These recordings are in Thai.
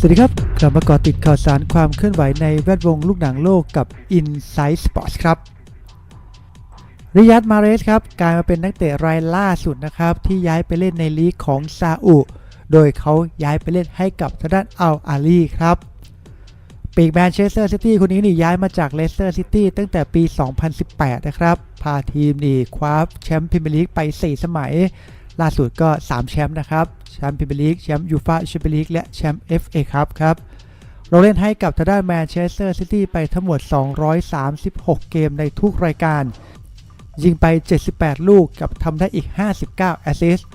สวัสดีครับกลับมาเกาะติดข่าวสารความเคลื่อนไหวในแวดวงลูกหนังโลกกับ Inside Sports ครับริยัดมาเรสครับกลายมาเป็นนักเตะรายล่าสุดนะครับ ที่ย้ายไปเล่นในลีกของซาอุ โดยเขาย้ายไปเล่นให้กับทางด้านอัลอาลีครับปีกแมนเชสเตอร์ซิตี้คนนี้นี่ย้ายมาจากเลสเตอร์ซิตี้ตั้งแต่ปี 2018 นะครับ พาทีมนี่คว้าแชมป์พรีเมียร์ลีกไป 4 สมัย ล่าสุดก็ 3 แชมป์นะครับ แชมป์พรีเมียร์ลีกแชมป์ยูฟ่าแชมเปี้ยนลีกและแชมป์ FA ครับครับเราเล่นให้กับทางด้านแมนเชสเตอร์ซิตี้ไปทั้งหมด 236 เกมในทุกรายการ ยิงไป 78 ลูกกับทำได้อีก 59 แอสซิสต์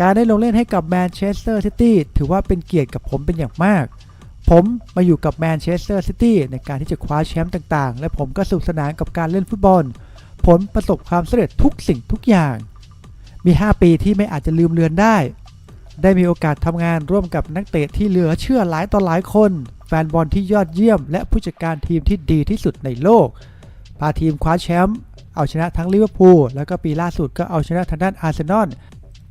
การได้ลงเล่นให้กับแมนเชสเตอร์ซิตี้ถือว่าเป็นเกียรติกับผมเป็นอย่างมาก ผมมาอยู่กับแมนเชสเตอร์ซิตี้ในการที่จะคว้าแชมป์ต่างๆ และผมก็สนุกสนานกับการเล่นฟุตบอล ผลประสบความสำเร็จทุกสิ่งทุกอย่าง มี 5 ปีที่ไม่อาจจะลืมเลือนได้ ได้มีโอกาสทำงานร่วมกับนักเตะที่เหลือเชื่อหลายต่อหลายคน แฟนบอลที่ยอดเยี่ยม และผู้จัดการทีมที่ดีที่สุดในโลก พาทีมคว้าแชมป์เอาชนะทั้งลิเวอร์พูลแล้วก็ปีล่าสุดก็เอาชนะทางด้านอาร์เซนอล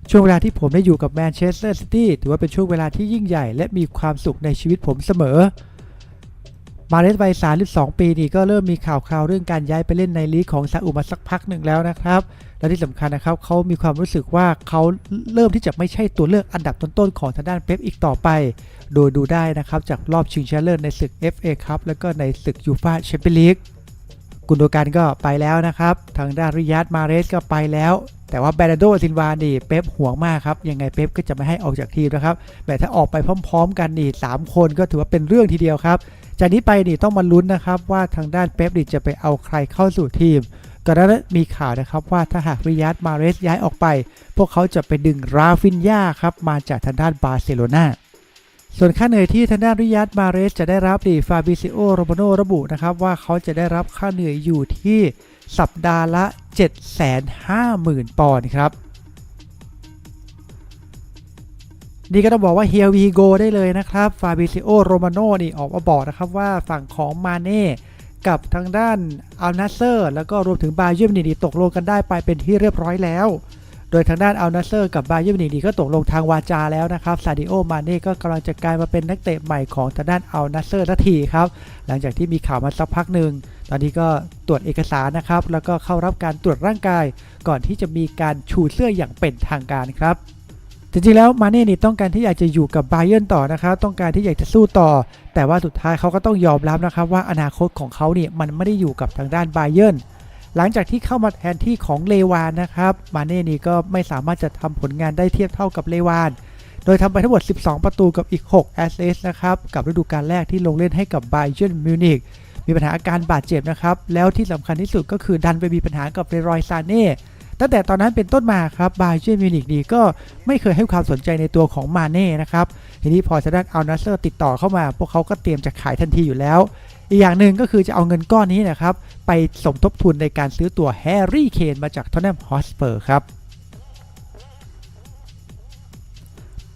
ช่วงเวลาที่ผมได้อยู่กับแมนเชสเตอร์ซิตี้ถือว่าเป็นช่วงเวลาที่ยิ่งใหญ่ และมีความสุขในชีวิตผมเสมอ มาเลสวัย32 ปีนี่ก็เริ่มมีข่าวคราวเรื่องการย้ายไปเล่นในลีกของซาอุมาสักพักหนึ่งแล้วนะครับ และที่สำคัญนะครับเขามีความรู้สึกว่าเขาเริ่มที่จะไม่ใช่ตัวเลือกอันดับต้นๆ ของทางด้านเป๊ปอีกต่อไป โดยดูได้นะครับจากรอบชิงชนะเลิศในศึก FA ครับแล้วก็ในศึกยูฟ่าแชมเปี้ยนลีกกุนโดกันก็ไปแล้วนะครับ ทางด้านริยัตมาเรสก็ไปแล้วแต่ว่าแบรนโดซินวานี่เป๊ปห่วงมากครับ ยังไงเป๊ปก็จะไม่ให้ออกจากทีมนะครับแต่ถ้าออกไปพร้อม ๆ กันนี่สามคนก็ถือว่าเป็นเรื่องทีเดียวครับ จากนี้ไปนี่ต้องมาลุ้นนะครับว่าทางด้านเป๊ปนี่จะไปเอาใครเข้าสู่ทีมก่อนหน้านั้นมีข่าวนะครับว่าถ้าหากริยัตมาเรสย้ายออกไป พวกเขาจะไปดึงราฟินยาครับมาจากทางด้านบาร์เซโลนาส่วนค่าเหนื่อยที่ทางด้านริยัตมาเรสจะได้รับดีฟาบิซิโอโรมาโนระบุนะครับว่าเขาจะได้รับค่าเหนื่อยอยู่ที่สัปดาห์ละ 750,000 ปอนด์ครับ นี่ก็ต้องบอกว่า here we go ได้เลยนะครับฟาบิซิโอโรมาโนนี่ออกมาบอกนะครับว่าฝั่งของมาเน่กับทางด้านอัลนัสเซอร์ แล้วก็รวมถึงบาเยิร์นนี่ตกลงกันได้ไปเป็นที่เรียบร้อยแล้ว โดยทางด้านอัลนัสเซอร์กับบาเยิร์นมินิกก็ตกลงทางวาจาแล้วนะครับซาดิโอมาเน่ก็กำลังจะกลายมาเป็นนักเตะใหม่ของทางด้านอัลนัสเซอร์ทันทีครับ หลังจากที่มีข่าวมาสักพักหนึ่งตอนนี้ก็ตรวจเอกสารนะครับ แล้วก็เข้ารับการตรวจร่างกาย ก่อนที่จะมีการชูเสื้ออย่างเป็นทางการครับ จริงๆแล้วมาเน่นี่ต้องการที่อยากจะอยู่กับไบเยิร์ต่อนะครับ ต้องการที่อยากจะสู้ต่อ แต่ว่าสุดท้ายเขาก็ต้องยอมรับนะครับว่าอนาคตของเขาเนี่ยมันไม่ได้อยู่กับทางด้านไบเยิร์หลังจากที่เข้ามาแทนที่ของเลวานนะครับมาเน่นี่ก็ไม่สามารถจะทำผลงานได้เทียบเท่ากับเลวาน โดยทำไปทั้งหมด 12 ประตูกับอีก 6 แอสเซสนะครับ กับฤดูกาลแรกที่ลงเล่นให้กับไบเ e นมิวนิกมีปัญหาอาการบาดเจ็บนะครับ แล้วที่สำคัญที่สุดก็คือดันไปมีปัญหากับเรรอยซาเน่ ตั้งแต่ตอนนั้นเป็นต้นมาครับไบเ e นมิวนิกนี่ก็ไม่เคยให้ความสนใจในตัวของมาเน่นะครับทีนี้พอซาดันอัลนัสเซอร์ติดต่อเข้ามา พวกเขาก็เตรียมจะขายทันทีอยู่แล้ว อีกอย่างหนึ่งก็คือจะเอาเงินก้อนนี้นะครับไปสมทบทุนในการซื้อตัวแฮร์รี่เคนมาจากทอนแนมฮอสเปอร์ครับ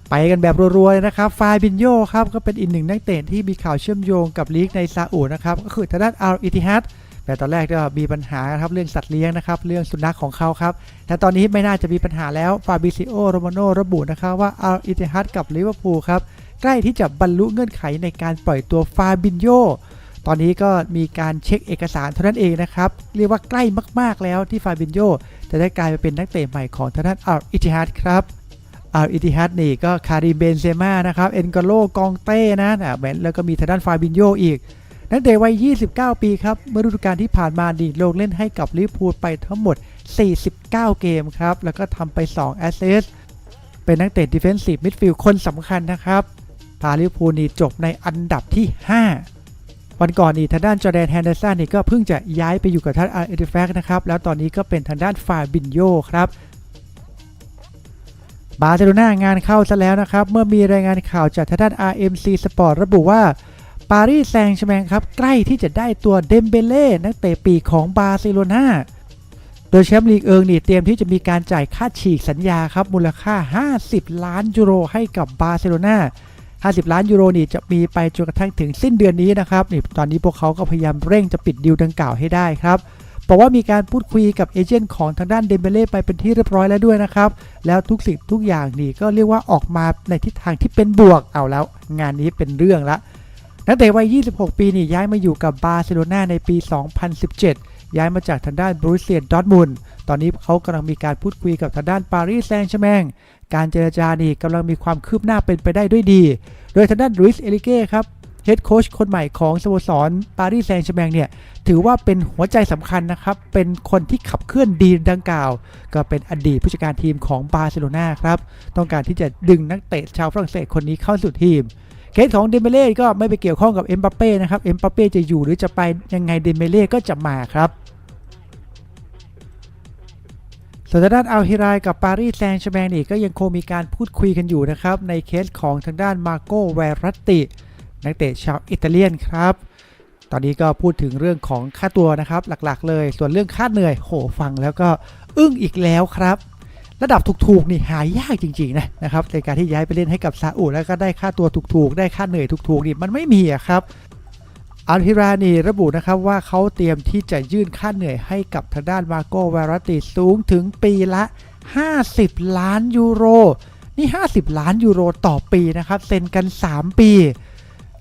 ไปกันแบบรัวๆเลยนะครับ ฟายบินโยครับ ก็เป็นอีกหนึ่งนักเตะที่มีข่าวเชื่อมโยงกับลีกในซาอุนะครับ ก็คือทางด้านอัลอิติฮัด แต่ตอนแรกก็มีปัญหาครับเรื่องสัตว์เลี้ยงนะครับ เรื่องสุนัขของเขาครับ แต่ตอนนี้ไม่น่าจะมีปัญหาแล้วฟาบิซิโอโรมาโนระบุนะครับว่าอัลอิติฮัดกับลิเวอร์พูลครับ ใกล้ที่จะบรรลุเงื่อนไขในการปล่อยตัวฟาบินโยตอนนี้ก็มีการเช็คเอกสารเท่านั้นเองนะครับ เรียกว่าใกล้มาก ๆ แล้วที่ฟาบินโยจะได้กลายมาเป็นนักเตะใหม่ของทางด้านอัลอิติฮัดครับอัลอิติฮัดนี่ก็คาริเบนเซม่านะครับ เอ็นกาโลกองเต้นะนแล้วก็มีทางด้านฟาบินโยอีก นักเตะวัย 29 ปีครับ เมื่อฤดูกาลที่ผ่านมาดีลงเล่นให้กับลิเวอร์พูลไปทั้งหมด 49 เกมครับ แล้วก็ทำไป 2 แอสเซสเป็นนักเตะดิเฟนซีฟมิดฟิลด์คนสำคัญนะครับ พาลิเวอร์พูลนี่จบในอันดับที่ 5 วันก่อนนี่ทางด้านจอแดนแฮนเดอร์สันนี่ก็เพิ่งจะย้ายไปอยู่กับทางอาร์เอติแฟกนะครับ แล้วตอนนี้ก็เป็นทางด้านฟาบินโยครับบาร์เซโลนางานเข้าซะแล้วนะครับ เมื่อมีรายงานข่าวจากทางด้าน RMC Sport ระบุว่า ปารีสแซงต์แชร์แมงครับ ใกล้ที่จะได้ตัวเดมเบเล่นักเตะปีกของบาร์เซโลนาโดยแชมป์ลีกเอิงนี่เตรียมที่จะมีการจ่ายค่าฉีกสัญญาครับ มูลค่า 50 ล้านยูโรให้กับบาร์เซโลนา50 ล้านยูโรนี่จะมีไปจนกระทั่งถึงสิ้นเดือนนี้นะครับนี่ตอนนี้พวกเขาก็พยายามเร่งจะปิดดีลดังกล่าวให้ได้ครับบอกว่ามีการพูดคุยกับเอเจนต์ของทางด้านเดมเบเล่ไปเป็นที่เรียบร้อยแล้วด้วยนะครับ แล้วทุกสิ่งทุกอย่างนี่ก็เรียกว่าออกมาในทิศทางที่เป็นบวกเอาแล้ว งานนี้เป็นเรื่องละ นักเตะวัย 26 ปีนี่ย้ายมาอยู่กับบาร์เซโลนาในปี 2017 ย้ายมาจากทางด้านบรูเซียดอร์ทมุนตอนนี้เขากำลังมีการพูดคุยกับทางด้านปารีสแซงต์แชร์แมงการเจรจานี่กำลังมีความคืบหน้าเป็นไปได้ด้วยดี โดยทางด้านลุยส์เอลิเก้ครับเฮดโค้ชคนใหม่ของสโมสรปารีสแซงต์แชร์แมงเนี่ยถือว่าเป็นหัวใจสำคัญนะครับ เป็นคนที่ขับเคลื่อนดีดังกล่าว ก็เป็นอดีตผู้จัดการทีมของบาร์เซโลนาครับ ต้องการที่จะดึงนักเตะชาวฝรั่งเศสคนนี้เข้าสู่ทีม เคสของเดมเบเล่ก็ไม่ไปเกี่ยวข้องกับเอ็มบัปเป้นะครับเอ็มบัปเป้จะอยู่หรือจะไปยังไงเดมเบเล่ก็จะมาครับส่วนทางด้านอัลฮิรายกับปารีสแซงต์แชร์แมงนี่ก็ยังคงมีการพูดคุยกันอยู่นะครับในเคสของทางด้านมาโกเวรัตตินักเตะชาวอิตาเลียนครับ ตอนนี้ก็พูดถึงเรื่องของค่าตัวนะครับหลักๆ เลย ส่วนเรื่องค่าเหนื่อยโหฟังแล้วก็อึ้งอีกแล้วครับ ระดับถูกๆนี่หายากจริงๆนะนะครับในการที่ย้ายไปเล่นให้กับซาอุแล้วก็ได้ค่าตัวถูกๆ ได้ค่าเหนื่อยถูกๆนี่มันไม่มีอะครับอัลฮิรานีระบุนะครับว่าเขาเตรียมที่จะยื่นค่าเหนื่อยให้กับทางด้านมาโกวารติสูงถึงปีละ 50 ล้านยูโร นี่ 50 ล้านยูโรต่อปีนะครับ เซ็นกัน 3 ปี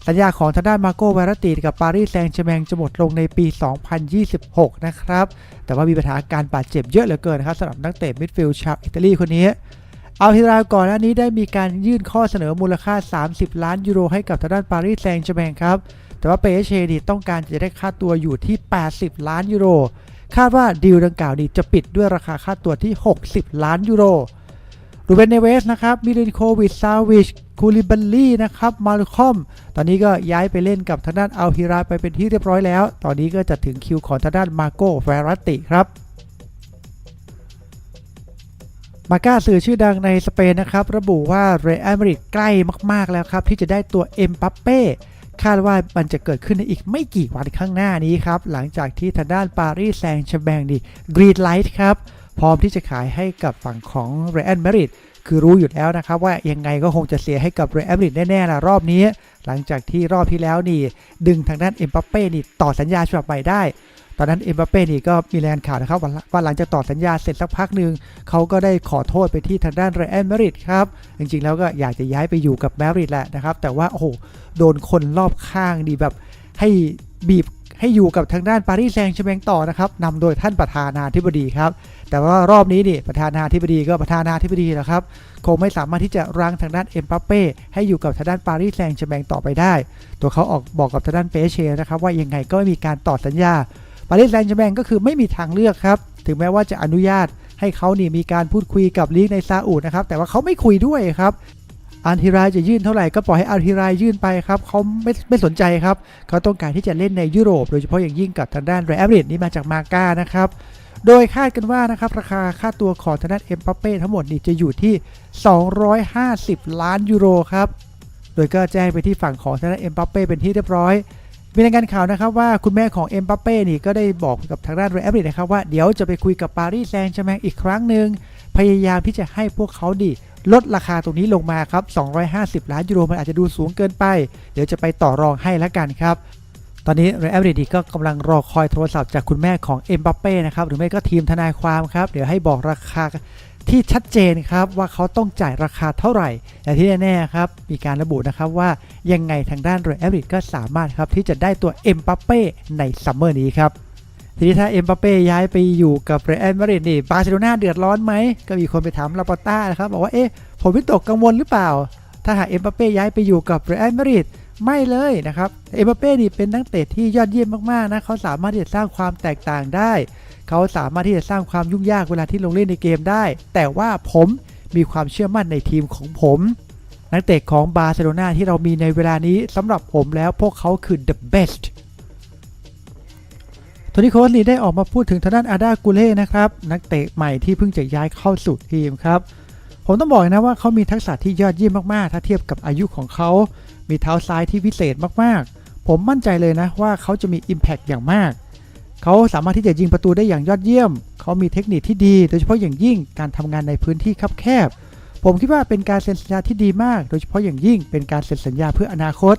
สัญญาของทางด้านมาโกวาราติกับปารีสแซงต์แชร์แมงจะหมดลงในปี 2026 นะครับ แต่ว่ามีปัญหาการบาดเจ็บเยอะเหลือเกินนะครับสำหรับนักเตะมิดฟิลด์ชาวอิตาลีคนนี้อัลฮิราก่อนหน้านี้ได้มีการยื่นข้อเสนอมูลค่า 30 ล้านยูโรให้กับทางด้านปารีสแซงต์แชร์แมงครับ แต่ว่าเปเชนี่ต้องการจะได้ค่าตัวอยู่ที่ 80 ล้านยูโร คาดว่าดีลดังกล่าวนี้จะปิดด้วยราคาค่าตัวที่ 60 ล้านยูโร รูเบนเนเวสนะครับมิลินโควิชซาวิชคูลิบัลลี่นะครับมาลคอม ตอนนี้ก็ย้ายไปเล่นกับทางด้านอัลฮิราไปเป็นที่เรียบร้อยแล้ว ตอนนี้ก็จะถึงคิวของทางด้านมาโกเฟรัตติครับมาก้าสื่อชื่อดังในสเปนนะครับ ระบุว่าเรอัลมาดริดใกล้มากๆแล้วครับ ที่จะได้ตัวเอ็มปัปเป้คาดว่ามันจะเกิดขึ้นในอีกไม่กี่วันข้างหน้านี้ครับ หลังจากที่ทางด้านปารีสแซงต์แชร์แมงดีกรีนไลท์ครับ พร้อมที่จะขายให้กับฝั่งของเรอัลมาดริดคือรู้อยู่แล้วนะครับว่ายังไงก็คงจะเสียให้กับเรอัลมาดริดแน่ๆล่ะรอบนี้ หลังจากที่รอบที่แล้วนี่ ดึงทางด้านเอ็มบัปเป้นี่ต่อสัญญาฉบับใหม่ได้ ตอนนั้นเอ็มบัปเป้นี่ก็มีรายงานข่าวนะครับว่าว่าหลังจากต่อสัญญาเสร็จสักพักหนึ่งเขาก็ได้ขอโทษไปที่ทางด้านเรอัลมาดริดครับจริงๆแล้วก็อยากจะย้ายไปอยู่กับมาดริดแหละนะครับแต่ว่าโอ้โหโดนคนรอบข้างดีแบบให้บีบ ให้อยู่กับทางด้านปารีสแซงต์แชร์แมงต่อนะครับนำโดยท่านประธานาธิบดีครับ แต่ว่ารอบนี้นี่ประธานาธิบดีก็ประธานาธิบดีแหละครับ คงไม่สามารถที่จะรั้งทางด้านเอ็มบัปเป้ให้อยู่กับทางด้านปารีสแซงต์แชร์แมงต่อไปได้ ตัวเขาออกบอกกับทางด้านเปเชนะครับว่ายังไงก็ไม่มีการต่อสัญญาปารีสแซงต์แชร์แมงก็คือไม่มีทางเลือกครับถึงแม้ว่าจะอนุญาตให้เขานี่มีการพูดคุยกับลีกในซาอุนะครับแต่ว่าเขาไม่คุยด้วยครับ อันทิรายจะยื่นเท่าไหร่ก็ปล่อยให้อันทิรายยื่นไปครับเขาไม่ไม่สนใจครับเขาต้องการที่จะเล่นในยุโรป โดยเฉพาะอย่างยิ่งกับทางด้านเรอัลมาดริดนี่มาจากมาก้านะครับโดยคาดกันว่านะครับราคาค่าตัวของทางด้านเอ็มบัปเป้ทั้งหมดนี่จะอยู่ที่ 250 ล้านยูโรครับโดยก็แจ้งไปที่ฝั่งของทางด้านเอ็มบัปเป้เป็นที่เรียบร้อยมีรายงานข่าวนะครับว่าคุณแม่ของเอ็มบัปเป้นี่ก็ได้บอกกับทางด้านเรอัลมาดริดนะครับว่าเดี๋ยวจะไปคุยกับปารีสแซงต์แชร์แมงอีกครั้งหนึ่งพยายามที่จะให้พวกเขาดิ ลดราคาตรงนี้ลงมาครับ 250 ล้านยูโรมันอาจจะดูสูงเกินไป เดี๋ยวจะไปต่อรองให้แล้วกันครับ ตอนนี้เรอัลมาดริดก็กำลังรอคอยโทรศัพท์จากคุณแม่ของเอ็มบัปเป้นะครับหรือไม่ก็ทีมทนายความครับ เดี๋ยวให้บอกราคาที่ชัดเจนครับว่าเขาต้องจ่ายราคาเท่าไหร่ แต่ที่แน่ๆครับมีการระบุนะครับว่ายังไงทางด้านเรอัลมาดริดก็สามารถครับที่จะได้ตัวเอ็มบัปเป้ในซัมเมอร์นี้ครับ ทีนี้ถ้าเอ็มบัปเป้ย้ายไปอยู่กับเรอัลมาดริดนี่บาร์เซโลนาเดือดร้อนไหม ก็มีคนไปถามลาปอต้านะครับ บอกว่า เอ๊ะ ผมวิตกกังวลหรือเปล่า ถ้าหากเอ็มบัปเป้ย้ายไปอยู่กับเรอัลมาดริดไม่เลยนะครับ เอ็มบัปเป้นี่เป็นนักเตะที่ยอดเยี่ยมมากๆนะเขาสามารถที่จะสร้างความแตกต่างได้ เขาสามารถที่จะสร้างความยุ่งยากเวลาที่ลงเล่นในเกมได้ แต่ว่าผมมีความเชื่อมั่นในทีมของผม นักเตะของบาร์เซโลนาที่เรามีในเวลานี้สำหรับผมแล้วพวกเขาคือ the best โทนี่โคสนี่ได้ออกมาพูดถึงทางด้านอาดากูเล่นะครับ นักเตะใหม่ที่เพิ่งจะย้ายเข้าสู่ทีมครับ ผมต้องบอกนะว่าเขามีทักษะที่ยอดเยี่ยมมากๆ ถ้าเทียบกับอายุของเขา มีเท้าซ้ายที่พิเศษมากๆ ผมมั่นใจเลยนะว่าเขาจะมี Impact อย่างมาก เขาสามารถที่จะยิงประตูได้อย่างยอดเยี่ยม เขามีเทคนิคที่ดี โดยเฉพาะอย่างยิ่งการทำงานในพื้นที่คับแคบ ผมคิดว่าเป็นการเซ็นสัญญาที่ดีมาก โดยเฉพาะอย่างยิ่งเป็นการเซ็นสัญญาเพื่ออนาคต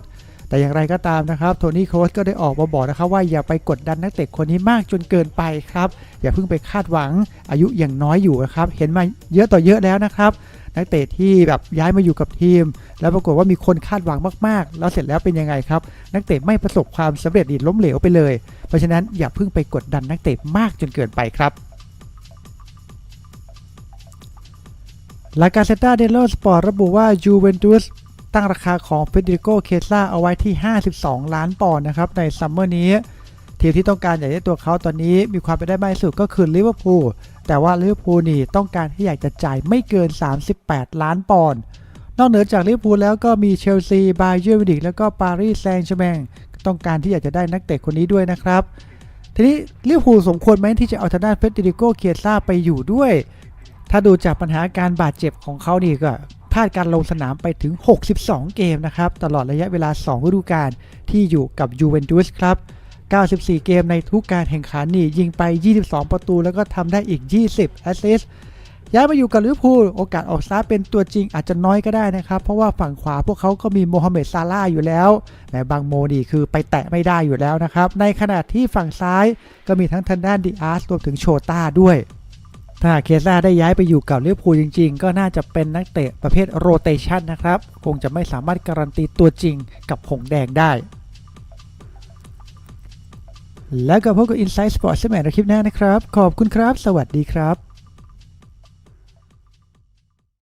แต่อย่างไรก็ตามนะครับโทนี่โครสก็ได้ออกมาบอกนะครับว่าอย่าไปกดดันนักเตะคนนี้มากจนเกินไปครับ อย่าเพิ่งไปคาดหวังอายุยังน้อยอยู่นะครับเห็นมาเยอะต่อเยอะแล้วนะครับนักเตะที่แบบย้ายมาอยู่กับทีม แล้วปรากฏว่ามีคนคาดหวังมากๆ แล้วเสร็จแล้วเป็นยังไงครับ นักเตะไม่ประสบความสำเร็จดีล้มเหลวไปเลย เพราะฉะนั้นอย่าเพิ่งไปกดดันนักเตะมากจนเกินไปครับลากาเซตาเดลโลสปอร์ตระบุว่ายูเวนตุส ตั้งราคาของเฟเดริโกเคซ่าเอาไว้ที่ 52 ล้านปอนด์นะครับในซัมเมอร์นี้ ทีมที่ต้องการอยากได้ตัวเขาตอนนี้มีความเป็นได้มากที่สุดก็คือลิเวอร์พูลแต่ว่าลิเวอร์พูลนี่ต้องการที่อยากจะจ่ายไม่เกิน 38 ล้านปอนด์นอกเหนือจากลิเวอร์พูลแล้วก็มีเชลซีบาเยอร์มิวนิกแล้วก็ปารีสแซงต์แชร์แมงต้องการที่อยากจะได้นักเตะคนนี้ด้วยนะครับ ทีนี้ลิเวอร์พูลสมควรไหมที่จะเอาทางด้านเฟเดริโกเคซ่าไปอยู่ด้วย ถ้าดูจากปัญหาการบาดเจ็บของเขานี่ก็ ลาดการลงสนามไปถึง 62 เกมนะครับ ตลอดระยะเวลา 2 ฤดูกาลที่อยู่กับยูเวนตุสครับ 94 เกมในทุกการแข่งขันนี่ยิงไป 22 ประตู แล้วก็ทำได้อีก 20 แอสซิสต์ย้ายมาอยู่กับลิเวอร์พูลโอกาสออกสตาร์ทเป็นตัวจริงอาจจะน้อยก็ได้นะครับ เพราะว่าฝั่งขวาพวกเขาก็มีโมฮัมเหม็ดซาลาห์อยู่แล้วแต่บางโมนี่คือไปแตะไม่ได้อยู่แล้วนะครับ ในขณะที่ฝั่งซ้ายก็มีทั้งทันด้านดีอาร์สรวมถึงโชต้าด้วย ถ้าเคซ่าได้ย้ายไปอยู่กับลิเวอร์พูลจริง ๆ ก็น่าจะเป็นนักเตะประเภทโรเตชันนะครับ คงจะไม่สามารถการันตีตัวจริงกับหงแดงได้แล้วก็พบกับ Inside Sports สมัยในคลิปหน้านะครับ ขอบคุณครับ สวัสดีครับ